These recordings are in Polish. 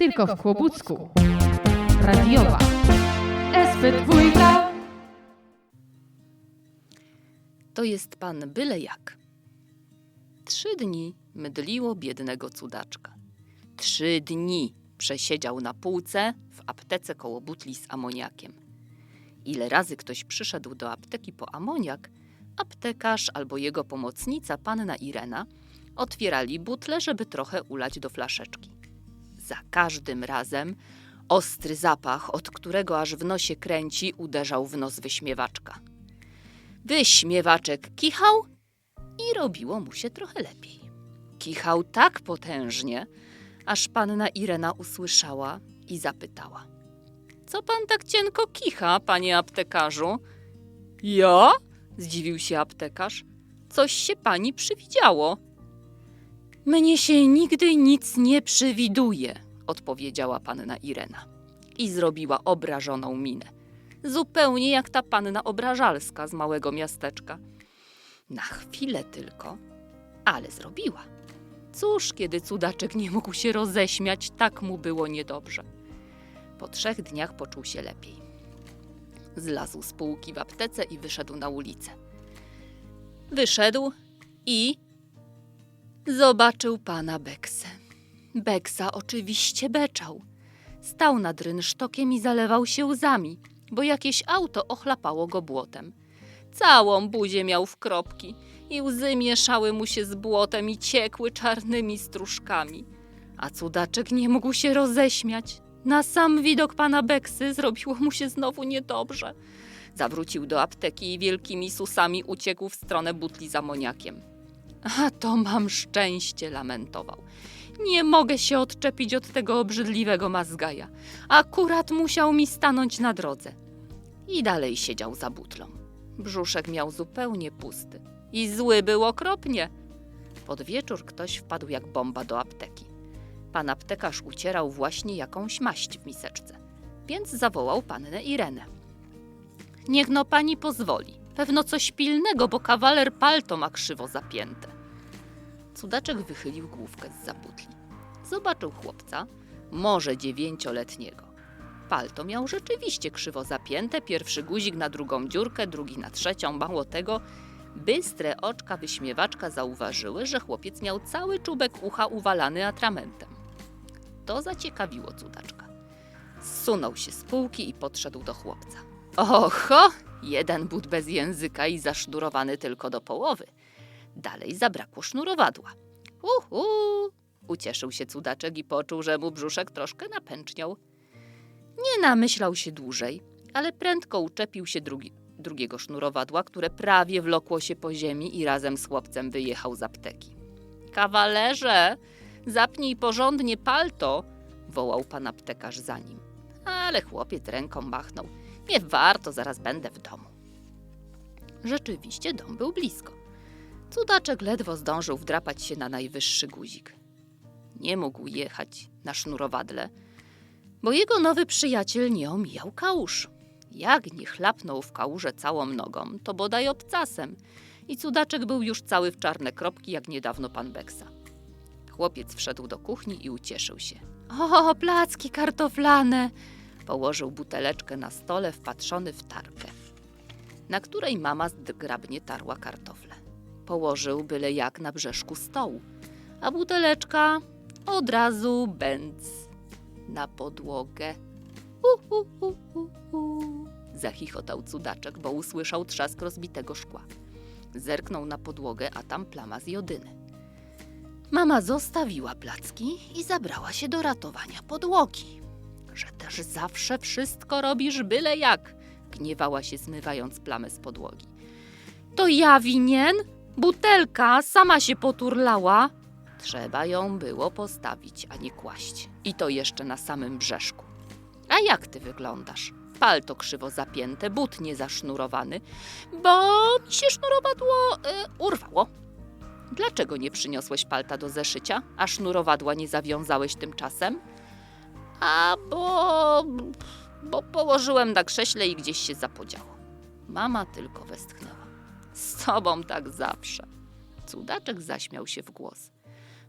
Tylko w Kłobucku. Radiowa. SP2. To jest pan byle jak. Trzy dni mydliło biednego cudaczka. Trzy dni przesiedział na półce w aptece koło butli z amoniakiem. Ile razy ktoś przyszedł do apteki po amoniak, aptekarz albo jego pomocnica, panna Irena, otwierali butle, żeby trochę ulać do flaszeczki. Za każdym razem ostry zapach, od którego aż w nosie kręci, uderzał w nos wyśmiewaczka. Wyśmiewaczek kichał i robiło mu się trochę lepiej. Kichał tak potężnie, aż panna Irena usłyszała i zapytała. Co pan tak cienko kicha, panie aptekarzu? Ja? Zdziwił się aptekarz. Coś się pani przywidziało. Mnie się nigdy nic nie przewiduje, odpowiedziała panna Irena i zrobiła obrażoną minę. Zupełnie jak ta panna obrażalska z małego miasteczka. Na chwilę tylko, ale zrobiła. Cóż, kiedy cudaczek nie mógł się roześmiać, tak mu było niedobrze. Po trzech dniach poczuł się lepiej. Zlazł z półki w aptece i wyszedł na ulicę. Wyszedł i zobaczył pana Beksę. Beksa oczywiście beczał. Stał nad rynsztokiem i zalewał się łzami, bo jakieś auto ochlapało go błotem. Całą buzię miał w kropki i łzy mieszały mu się z błotem i ciekły czarnymi stróżkami. A cudaczek nie mógł się roześmiać. Na sam widok pana Beksy zrobiło mu się znowu niedobrze. Zawrócił do apteki i wielkimi susami uciekł w stronę butli z amoniakiem. A to mam szczęście, lamentował. Nie mogę się odczepić od tego obrzydliwego mazgaja. Akurat musiał mi stanąć na drodze. I dalej siedział za butlą. Brzuszek miał zupełnie pusty. I zły był okropnie. Pod wieczór ktoś wpadł jak bomba do apteki. Pan aptekarz ucierał właśnie jakąś maść w miseczce, więc zawołał pannę Irenę. Niech no pani pozwoli. Pewno coś pilnego, bo kawaler palto ma krzywo zapięte. Cudaczek wychylił główkę z zabutli. Zobaczył chłopca, może dziewięcioletniego. Palto miał rzeczywiście krzywo zapięte, pierwszy guzik na drugą dziurkę, drugi na trzecią, mało tego. Bystre oczka wyśmiewaczka zauważyły, że chłopiec miał cały czubek ucha uwalany atramentem. To zaciekawiło cudaczka. Zsunął się z półki i podszedł do chłopca. Oho! Jeden but bez języka i zasznurowany tylko do połowy. Dalej zabrakło sznurowadła. Uhu! Ucieszył się cudaczek i poczuł, że mu brzuszek troszkę napęczniał. Nie namyślał się dłużej, ale prędko uczepił się drugi, drugiego sznurowadła, które prawie wlokło się po ziemi i razem z chłopcem wyjechał z apteki. Kawalerze, zapnij porządnie palto, wołał pan aptekarz za nim. Ale chłopiec ręką machnął. Nie warto, zaraz będę w domu. Rzeczywiście dom był blisko. Cudaczek ledwo zdążył wdrapać się na najwyższy guzik. Nie mógł jechać na sznurowadle, bo jego nowy przyjaciel nie omijał kałuż. Jak nie chlapnął w kałuże całą nogą, to bodaj obcasem i cudaczek był już cały w czarne kropki, jak niedawno pan Beksa. Chłopiec wszedł do kuchni i ucieszył się. O, placki kartoflane! Położył buteleczkę na stole, wpatrzony w tarkę, na której mama zgrabnie tarła kartofle. Położył byle jak na brzeszku stołu, a buteleczka od razu bęc na podłogę. U, u, u. Zachichotał cudaczek, bo usłyszał trzask rozbitego szkła. Zerknął na podłogę, a tam plama z jodyny. Mama zostawiła placki i zabrała się do ratowania podłogi. Że też zawsze wszystko robisz byle jak, gniewała się zmywając plamę z podłogi. To ja winien? Butelka sama się poturlała. Trzeba ją było postawić, a nie kłaść. I to jeszcze na samym brzeszku. A jak ty wyglądasz? Palto krzywo zapięte, but niezasznurowany, bo mi się sznurowadło y, urwało. Dlaczego nie przyniosłeś palta do zeszycia, a sznurowadła nie zawiązałeś tymczasem? A bo... bo położyłem na krześle i gdzieś się zapodziało. Mama tylko westchnęła. Z tobą tak zawsze. Cudaczek zaśmiał się w głos.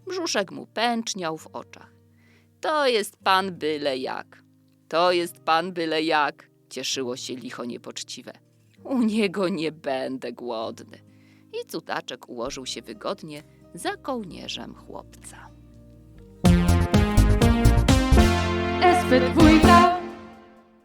Brzuszek mu pęczniał w oczach. To jest pan byle jak. To jest pan byle jak, cieszyło się licho niepoczciwe. U niego nie będę głodny. I cutaczek ułożył się wygodnie za kołnierzem chłopca. Swe twój tak.